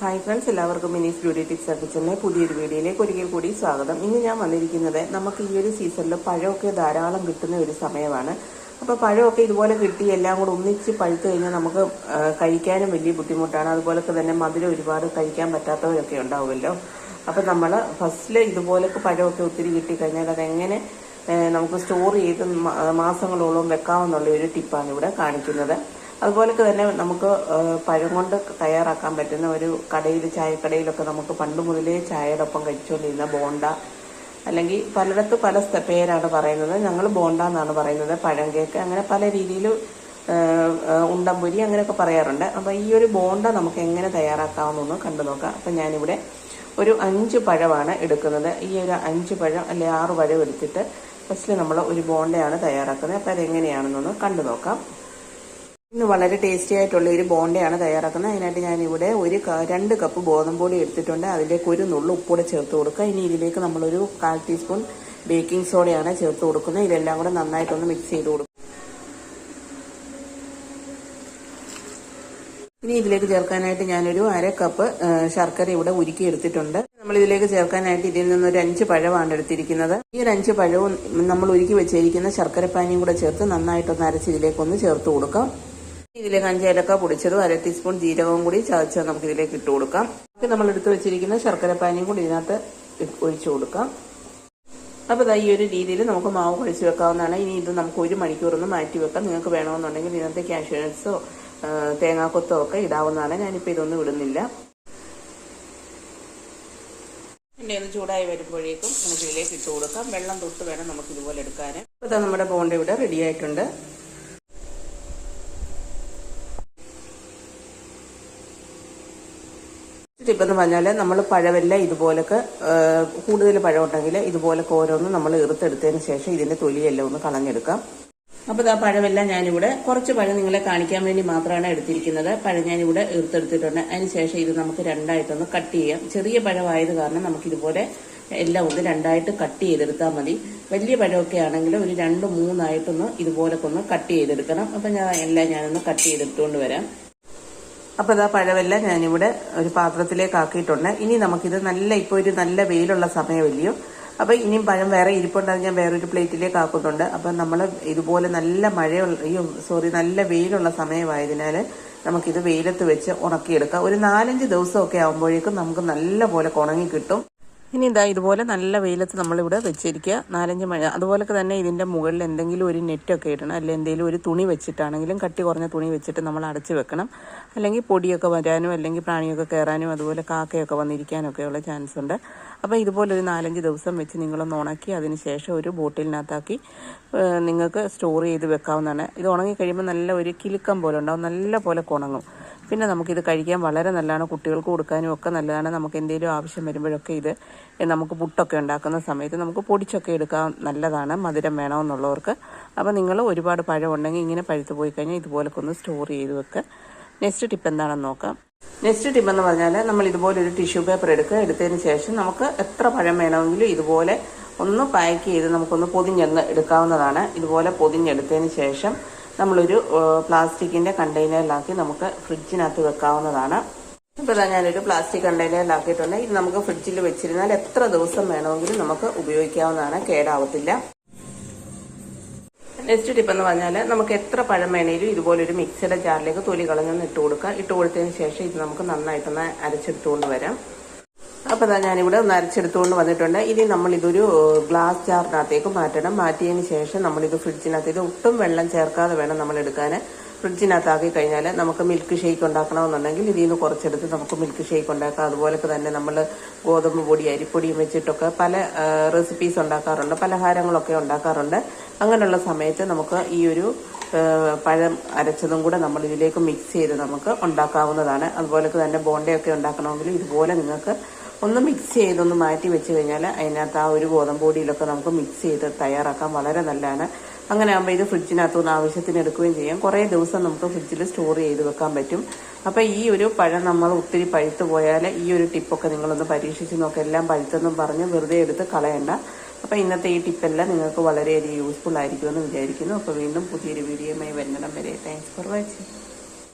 Hi friends എല്ലാവർക്കും mini beauty tips കിച്ചണിലെ പുതിയൊരു വീഡിയോയിലേക്ക് ഒരിക്കൽ കൂടി സ്വാഗതം. ഇന്ന് ഞാൻ വന്നിരിക്കുന്നത് നമുക്ക് ഈ ഒരു സീസണിൽ പഴമൊക്കെ ധാരാളം കിട്ടുന്ന ഒരു സമയമാണ്. അപ്പോൾ പഴമൊക്കെ ഇതുപോലെ കിട്ടി എല്ലാം കൂടെ ഒന്നിച്ച് പഴുത്ത് കഴിഞ്ഞാൽ നമുക്ക് കഴിക്കാനും വലിയ ബുദ്ധിമുട്ടാണ്. അതുപോലൊക്കെ തന്നെ മധുരം ഒരുപാട് കഴിക്കാൻ പറ്റാത്തവരൊക്കെ ഉണ്ടാവുമല്ലോ. അപ്പോൾ നമ്മൾ ഫസ്റ്റിൽ ഇതുപോലൊക്കെ പഴമൊക്കെ ഒത്തിരി കിട്ടിക്കഴിഞ്ഞാൽ അതെങ്ങനെ നമുക്ക് സ്റ്റോർ ചെയ്ത് മാസങ്ങളോളം വെക്കാമെന്നുള്ള ഒരു ടിപ്പാണ് ഇവിടെ കാണിക്കുന്നത്. അതുപോലെ തന്നെ നമുക്ക് പഴം കൊണ്ട് തയ്യാറാക്കാൻ പറ്റുന്ന ഒരു കടയിൽ ചായക്കടയിലൊക്കെ നമുക്ക് പണ്ട് മുതലേ ചായയുടെ ഒപ്പം കഴിച്ചുകൊണ്ടിരുന്ന ബോണ്ട അല്ലെങ്കിൽ പലയിടത്ത് പല പേരാണ് പറയുന്നത്. ഞങ്ങൾ ബോണ്ട എന്നാണ് പറയുന്നത് പഴം കേക്ക് അങ്ങനെ പല രീതിയിൽ ഉണ്ടംപുരി അങ്ങനെയൊക്കെ പറയാറുണ്ട്. അപ്പോൾ ഈ ഒരു ബോണ്ട നമുക്ക് എങ്ങനെ തയ്യാറാക്കാമെന്നൊന്ന് കണ്ടു നോക്കാം. അപ്പം ഞാനിവിടെ ഒരു അഞ്ച് പഴമാണ് എടുക്കുന്നത്. ഈ ഒരു അഞ്ച് പഴം അല്ലെങ്കിൽ ആറ് പഴം എടുത്തിട്ട് ഫസ്റ്റിൽ നമ്മൾ ഒരു ബോണ്ടയാണ് തയ്യാറാക്കുന്നത്. അപ്പോൾ അതെങ്ങനെയാണെന്നൊന്ന് കണ്ടു നോക്കാം. ഇന്ന് വളരെ ടേസ്റ്റി ആയിട്ടുള്ള ഒരു ബോണ്ടയാണ് തയ്യാറാക്കുന്നത്. അതിനായിട്ട് ഞാനിവിടെ ഒരു രണ്ട് കപ്പ് ഗോതമ്പ് പൊടി എടുത്തിട്ടുണ്ട്. അതിലേക്ക് ഒരു നുള്ളു ഉപ്പൂടെ ചേർത്ത് കൊടുക്കുക. ഇനി ഇതിലേക്ക് നമ്മളൊരു കാൽ ടീസ്പൂൺ ബേക്കിംഗ് സോഡയാണ് ചേർത്ത് കൊടുക്കുന്നത്. ഇതെല്ലാം കൂടെ നന്നായിട്ടൊന്ന് മിക്സ് ചെയ്ത് കൊടുക്കും ഇനി ഇതിലേക്ക് ചേർക്കാനായിട്ട് ഞാനൊരു അര കപ്പ് ശർക്കര ഇവിടെ ഉരുക്കി എടുത്തിട്ടുണ്ട്. നമ്മൾ ഇതിലേക്ക് ചേർക്കാനായിട്ട് ഇതിൽ നിന്ന് ഒരു അഞ്ച് പഴമാണ് എടുത്തിരിക്കുന്നത്. ഈ ഒരു അഞ്ച് പഴവും നമ്മൾ ഉരുക്കി വെച്ചിരിക്കുന്ന ശർക്കര പാനിയും കൂടെ ചേർത്ത് നന്നായിട്ടൊന്ന് അരച്ച് ഇതിലേക്കൊന്ന് ചേർത്ത് കൊടുക്കാം. ഇതിലേക്ക് ഏലക്ക പൊടിച്ചതും അര ടീസ്പൂൺ ജീരകവും കൂടി ചതച്ച് നമുക്ക് ഇതിലേക്ക് ഇട്ട് കൊടുക്കാം. നമ്മൾ എടുത്തു വെച്ചിരിക്കുന്ന ശർക്കര പാനിയും കൂടി ഇതിനകത്ത് ഒഴിച്ച് കൊടുക്കാം. അപ്പോൾ ദാ ഈ ഒരു രീതിയിൽ നമുക്ക് മാവ് കുഴച്ച് വെക്കാവുന്നതാണ്. ഇനി ഇത് നമുക്ക് ഒരു മണിക്കൂറൊന്ന് മാറ്റി വെക്കാം. നിങ്ങൾക്ക് വേണമെന്നുണ്ടെങ്കിൽ ഇതിനകത്ത് കാഷ്യൂനട്ട്സോ തേങ്ങാക്കൊത്തോ ഒക്കെ ഇടാവുന്നതാണ്. ഞാനിപ്പോൾ ഇതൊന്നും ഇടുന്നില്ല. ചൂടായി വരുമ്പോഴേക്കും നമുക്ക് ഇതിലേക്ക് ഇട്ട് കൊടുക്കാം. വെള്ളം തൊട്ട് വേണം നമുക്ക് ഇതുപോലെ എടുക്കാൻ അപ്പോൾ നമ്മുടെ ബോണ്ട ഇവിടെ റെഡി ആയിട്ടുണ്ട്. ടിപ്പ് എന്ന് പറഞ്ഞാൽ നമ്മൾ പഴമെല്ലാം ഇതുപോലൊക്കെ കൂടുതൽ പഴം ഉണ്ടെങ്കിൽ ഇതുപോലൊക്കെ ഓരോന്നും നമ്മൾ ഇറുത്തെടുത്തതിന് ശേഷം ഇതിന്റെ തൊലിയെല്ലാം ഒന്ന് കളഞ്ഞെടുക്കാം. അപ്പോൾ ആ പഴമെല്ലാം ഞാനിവിടെ കുറച്ച് പഴം നിങ്ങളെ കാണിക്കാൻ വേണ്ടി മാത്രമാണ് എടുത്തിരിക്കുന്നത്. പഴം ഞാനിവിടെ ഇറുത്തെടുത്തിട്ടുണ്ട്. അതിന് ശേഷം ഇത് നമുക്ക് രണ്ടായിട്ടൊന്ന് കട്ട് ചെയ്യാം. ചെറിയ പഴമായത് കാരണം നമുക്കിതുപോലെ എല്ലാം ഒന്ന് രണ്ടായിട്ട് കട്ട് ചെയ്തെടുത്താൽ മതി. വലിയ പഴമൊക്കെ ആണെങ്കിൽ ഒരു രണ്ട് മൂന്നായിട്ടൊന്ന് ഇതുപോലൊക്കെ ഒന്ന് കട്ട് ചെയ്തെടുക്കണം. അപ്പം ഞാൻ എല്ലാം ഞാനൊന്ന് കട്ട് ചെയ്തെടുത്തുകൊണ്ട് വരാം. അപ്പോൾ ഇതാ പഴമെല്ലാം ഞാനിവിടെ ഒരു പാത്രത്തിലേക്ക് ആക്കിയിട്ടുണ്ട് ഇനി നമുക്കിത് നല്ല ഇപ്പോൾ ഒരു നല്ല വെയിലുള്ള സമയമല്ലയോ. അപ്പോൾ ഇനിയും പഴം വേറെ ഇരിപ്പുണ്ടാകും ഞാൻ വേറൊരു പ്ലേറ്റിലേക്ക് ആക്കുന്നുണ്ട് അപ്പം നമ്മൾ ഇതുപോലെ നല്ല മഴയുള്ള അയ്യോ സോറി നല്ല വെയിലുള്ള സമയമായതിനാൽ നമുക്കിത് വെയിലത്ത് വെച്ച് ഉണക്കിയെടുക്കാം. ഒരു നാലഞ്ച് ദിവസമൊക്കെ ആകുമ്പോഴേക്കും നമുക്ക് നല്ല പോലെ ഉണങ്ങി കിട്ടും. ഇനി ഇതാ ഇതുപോലെ നല്ല വെയിലത്ത് നമ്മളിവിടെ വെച്ചിരിക്കുക. നാലഞ്ച് മഴ അതുപോലൊക്കെ തന്നെ ഇതിന്റെ മുകളിൽ എന്തെങ്കിലും ഒരു നെറ്റൊക്കെ ഇടണം. അല്ലെങ്കിൽ എന്തെങ്കിലും ഒരു തുണി വെച്ചിട്ടാണെങ്കിലും കട്ടി കുറഞ്ഞ തുണി വെച്ചിട്ട് നമ്മൾ അടച്ചു വെക്കണം. അല്ലെങ്കിൽ പൊടിയൊക്കെ വരാനും അല്ലെങ്കിൽ പ്രാണിയൊക്കെ കയറാനും അതുപോലെ കാക്കയൊക്കെ വന്നിരിക്കാനൊക്കെ ഉള്ള ചാൻസ് ഉണ്ട്. അപ്പോൾ ഇതുപോലെ ഒരു നാലഞ്ച് ദിവസം വെച്ച് നിങ്ങളൊന്ന് ഉണക്കി അതിന് ശേഷം ഒരു ബോട്ടിലിനകത്താക്കി നിങ്ങൾക്ക് സ്റ്റോർ ചെയ്ത് വെക്കാവുന്നതാണ്. ഇത് ഉണങ്ങി കഴിയുമ്പോൾ നല്ല ഒരു കിലുക്കം പോലെ ഉണ്ടാവും. നല്ല പോലെ ഉണങ്ങും പിന്നെ നമുക്കിത് കഴിക്കാൻ വളരെ നല്ലതാണ്. കുട്ടികൾക്ക് കൊടുക്കാനും ഒക്കെ നല്ലതാണ്. നമുക്ക് എന്തെങ്കിലും ആവശ്യം വരുമ്പോഴൊക്കെ ഇത് നമുക്ക് പുട്ടൊക്കെ ഉണ്ടാക്കുന്ന സമയത്ത് നമുക്ക് പൊടിച്ചൊക്കെ എടുക്കാൻ നല്ലതാണ്. മധുരം വേണമെന്നുള്ളവർക്ക്. അപ്പോൾ നിങ്ങൾ ഒരുപാട് പഴം ഉണ്ടെങ്കിൽ ഇങ്ങനെ പഴുത്ത് പോയി കഴിഞ്ഞാൽ ഇതുപോലൊക്കെ ഒന്ന് സ്റ്റോർ ചെയ്ത് വെക്കുക നെക്സ്റ്റ് ടിപ്പ് എന്താണെന്ന് നോക്കാം. നെക്സ്റ്റ് ടിപ്പ് എന്ന് പറഞ്ഞാൽ നമ്മൾ ഇതുപോലെ ഒരു ടിഷ്യൂ പേപ്പർ എടുക്കുക. എടുത്തതിന് ശേഷം നമുക്ക് എത്ര പഴം വേണമെങ്കിലും ഇതുപോലെ ഒന്ന് പാക്ക് ചെയ്ത് നമുക്കൊന്ന് പൊതിഞ്ഞെന്ന് എടുക്കാവുന്നതാണ്. ഇതുപോലെ പൊതിഞ്ഞെടുത്തതിന് ശേഷം നമ്മളൊരു പ്ലാസ്റ്റിക്കിന്റെ കണ്ടെയ്നറിലാക്കി നമുക്ക് ഫ്രിഡ്ജിനകത്ത് വെക്കാവുന്നതാണ്. ഇപ്പോൾ ഞാനൊരു പ്ലാസ്റ്റിക് കണ്ടെയ്നറിലാക്കിയിട്ടുണ്ട്. ഇത് നമുക്ക് ഫ്രിഡ്ജിൽ വെച്ചിരുന്നാൽ എത്ര ദിവസം വേണമെങ്കിലും നമുക്ക് ഉപയോഗിക്കാവുന്നതാണ്. കേടാവത്തില്ല. നെക്സ്റ്റ് ടിപ്പ് എന്ന് പറഞ്ഞാൽ നമുക്ക് എത്ര പഴം വേണേലും ഇതുപോലെ ഒരു മിക്സിയുടെ ജാറിലേക്ക് തൊലി കളഞ്ഞൊന്ന് ഇട്ട് കൊടുക്കുക. ഇട്ട് കൊടുത്തതിന് ശേഷം ഇത് നമുക്ക് നന്നായിട്ടൊന്ന് അരച്ചെടുത്തുകൊണ്ട് വരാം. അപ്പോൾ ഇതാ ഞാനിവിടെ ഒന്ന് അരച്ചെടുത്തുകൊണ്ട് വന്നിട്ടുണ്ട്. ഇനി നമ്മൾ ഇതൊരു ഗ്ലാസ് ജാറിനകത്തേക്ക് മാറ്റണം. മാറ്റിയതിന് ശേഷം നമ്മളിത് ഫ്രിഡ്ജിനകത്ത് ഇത് ഒട്ടും വെള്ളം ചേർക്കാതെ വേണം നമ്മൾ എടുക്കാൻ ഫ്രിഡ്ജിനകത്താക്കി കഴിഞ്ഞാൽ നമുക്ക് മിൽക്ക് ഷേക്ക് ഉണ്ടാക്കണമെന്നുണ്ടെങ്കിൽ ഇതിൽ നിന്ന് കുറച്ചെടുത്ത് നമുക്ക് മിൽക്ക് ഷേക്ക് ഉണ്ടാക്കാം. അതുപോലൊക്കെ തന്നെ നമ്മൾ ഗോതമ്പ് പൊടി അരിപ്പൊടിയും വെച്ചിട്ടൊക്കെ പല റെസിപ്പീസ് ഉണ്ടാക്കാറുണ്ട്. പലഹാരങ്ങളൊക്കെ ഉണ്ടാക്കാറുണ്ട്. അങ്ങനെയുള്ള സമയത്ത് നമുക്ക് ഈ ഒരു പഴം അരച്ചതും കൂടെ നമ്മൾ ഇതിലേക്ക് മിക്സ് ചെയ്ത് നമുക്ക് ഉണ്ടാക്കാവുന്നതാണ്. അതുപോലൊക്കെ തന്നെ ബോണ്ടയൊക്കെ ഉണ്ടാക്കണമെങ്കിൽ ഇതുപോലെ നിങ്ങൾക്ക് ഒന്ന് മിക്സ് ചെയ്തൊന്ന് മാറ്റി വെച്ച് കഴിഞ്ഞാൽ അതിനകത്ത് ആ ഒരു ഗോതമ്പ് പൊടിയിലൊക്കെ നമുക്ക് മിക്സ് ചെയ്ത് തയ്യാറാക്കാൻ വളരെ നല്ലതാണ്. അങ്ങനെ ആകുമ്പോൾ ഇത് ഫ്രിഡ്ജിനകത്തുനിന്ന് ആവശ്യത്തിന് എടുക്കുകയും ചെയ്യാം. കുറേ ദിവസം നമുക്ക് ഫ്രിഡ്ജിൽ സ്റ്റോർ ചെയ്ത് വെക്കാൻ പറ്റും. അപ്പോൾ ഈ ഒരു പഴം നമ്മൾ ഒത്തിരി പഴുത്തു പോയാൽ ഈ ഒരു ടിപ്പൊക്കെ നിങ്ങളൊന്ന് പരീക്ഷിച്ച് നോക്കുക എല്ലാം പഴുത്തെന്നും പറഞ്ഞ് വെറുതെ എടുത്ത് കളയണ്ട. അപ്പോൾ ഇന്നത്തെ ഈ ടിപ്പെല്ലാം നിങ്ങൾക്ക് വളരെയധികം യൂസ്ഫുൾ ആയിരിക്കുമെന്ന് വിചാരിക്കുന്നു. അപ്പോൾ വീണ്ടും പുതിയൊരു വീഡിയോയുമായി വരുന്നിടം വരെ. Thanks for watching